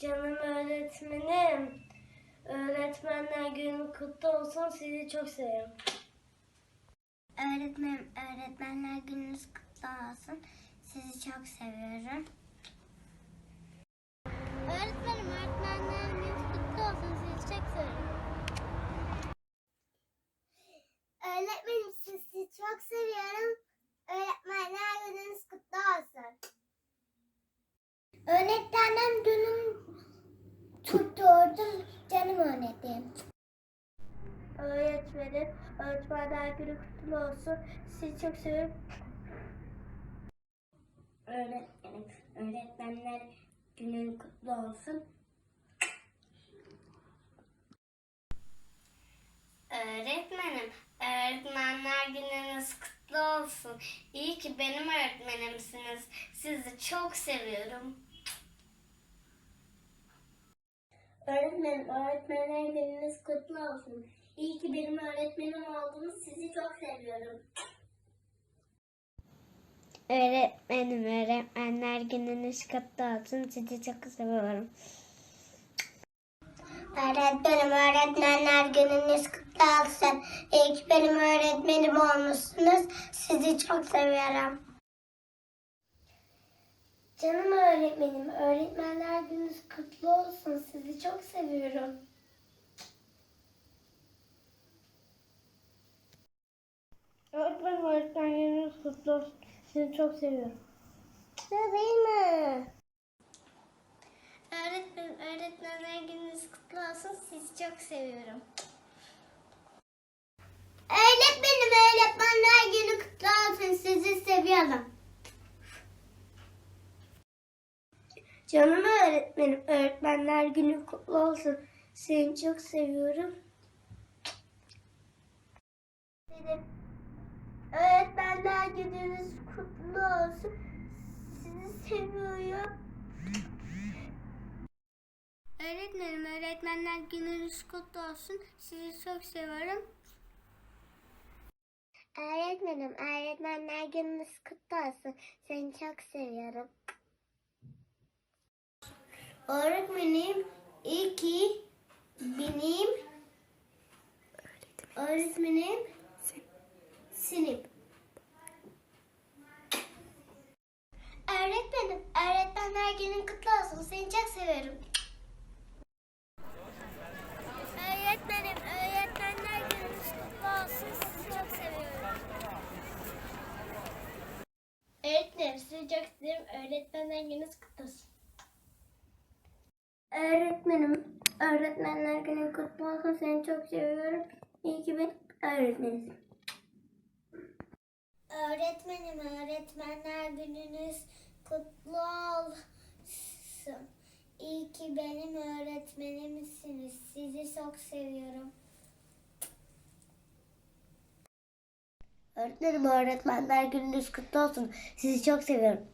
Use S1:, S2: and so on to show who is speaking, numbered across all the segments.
S1: Canım öğretmenim. Öğretmenler günü kutlu olsun. Sizi çok seviyorum.
S2: Öğretmenim, öğretmenler gününüz kutlu olsun. Sizi çok seviyorum. Öğretmenim, öğretmenler gününüz kutlu olsun. Sizi çok seviyorum. Öğretmenim, sizi çok seviyorum. Öğretmenler gününüz kutlu olsun. Öğretmenim günüm tutturdum canım öğretmenim.
S1: Öğretmenim, öğretmenler günü kutlu olsun. Sizi çok seviyorum.
S2: Öğretmenim, öğretmenler günün kutlu olsun. Öğretmenim, öğretmenler gününüz kutlu olsun. İyi ki benim öğretmenimsiniz. Sizi çok seviyorum.
S1: Öğretmenim, öğretmenler gününüz kutlu olsun. İyi ki benim öğretmenim oldunuz. Sizi çok seviyorum.
S2: Öğretmenim, öğretmenler gününüz kutlu olsun. Sizi çok seviyorum. Öğretmenim, öğretmenler gününüz kutlu olsun. İyi ki benim öğretmenim olmuşsunuz. Sizi çok seviyorum.
S1: Canım öğretmenim, öğretmenler gününüz kutlu olsun. Sizi çok seviyorum. Öğretmenim, öğretmen gününüz kutlu olsun. Sizi çok seviyorum.
S2: Ne değil mi? Öğretmenim, öğretmenler gününüz kutlu olsun. Sizi çok seviyorum. Öğretmenim, öğretmenler günü kutlu olsun. Sizi seviyorum.
S1: Canım öğretmenim, öğretmenler günü kutlu olsun. Seni çok seviyorum. Öğretmenler gününüz kutlu olsun. Sizi seviyorum.
S2: Öğretmenim, öğretmenler gününüz kutlu olsun. Sizi çok seviyorum. Öğretmenim, öğretmenler gününüz kutlu olsun. Seni çok seviyorum.
S1: Öğretmenim, iyi ki benim öğretmenim sinip.
S2: Öğretmenim, öğretmenler günün kutlu olsun. Seni çok seviyorum. Öğretmenim, öğretmenler gününüz kutlu olsun. Sizi çok seviyorum.
S1: Öğretmenim, sizi çok seviyorum. Öğretmenler gününüz kutlu olsun. Öğretmenim, öğretmenler günü kutlu olsun. Seni çok seviyorum. İyi ki ben öğretmenim.
S2: Öğretmenim, öğretmenler gününüz kutlu olsun. İyi ki benim öğretmenimsiniz. Sizi çok seviyorum.
S1: Öğretmenim, öğretmenler gününüz kutlu olsun. Sizi çok seviyorum.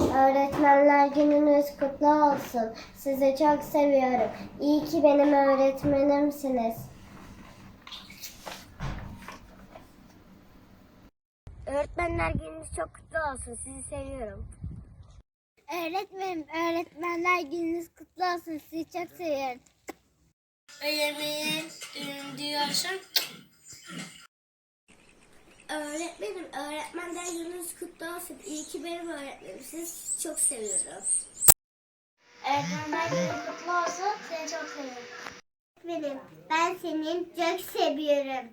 S1: Öğretmenler gününüz kutlu olsun. Sizi çok seviyorum. İyi ki benim öğretmenimsiniz. Öğretmenler gününüz çok kutlu olsun. Sizi seviyorum.
S2: Öğretmenim, öğretmenler gününüz kutlu olsun. Sizi çok seviyorum.
S1: Öğretmenim günüm diyorsun. Öğretmenim, öğretmenler gününüz kutlu olsun. İyi ki benim öğretmenim. Sizi çok seviyorum. Öğretmenler günü kutlu olsun. Seni çok seviyorum.
S2: Öğretmenim, ben seni çok seviyorum.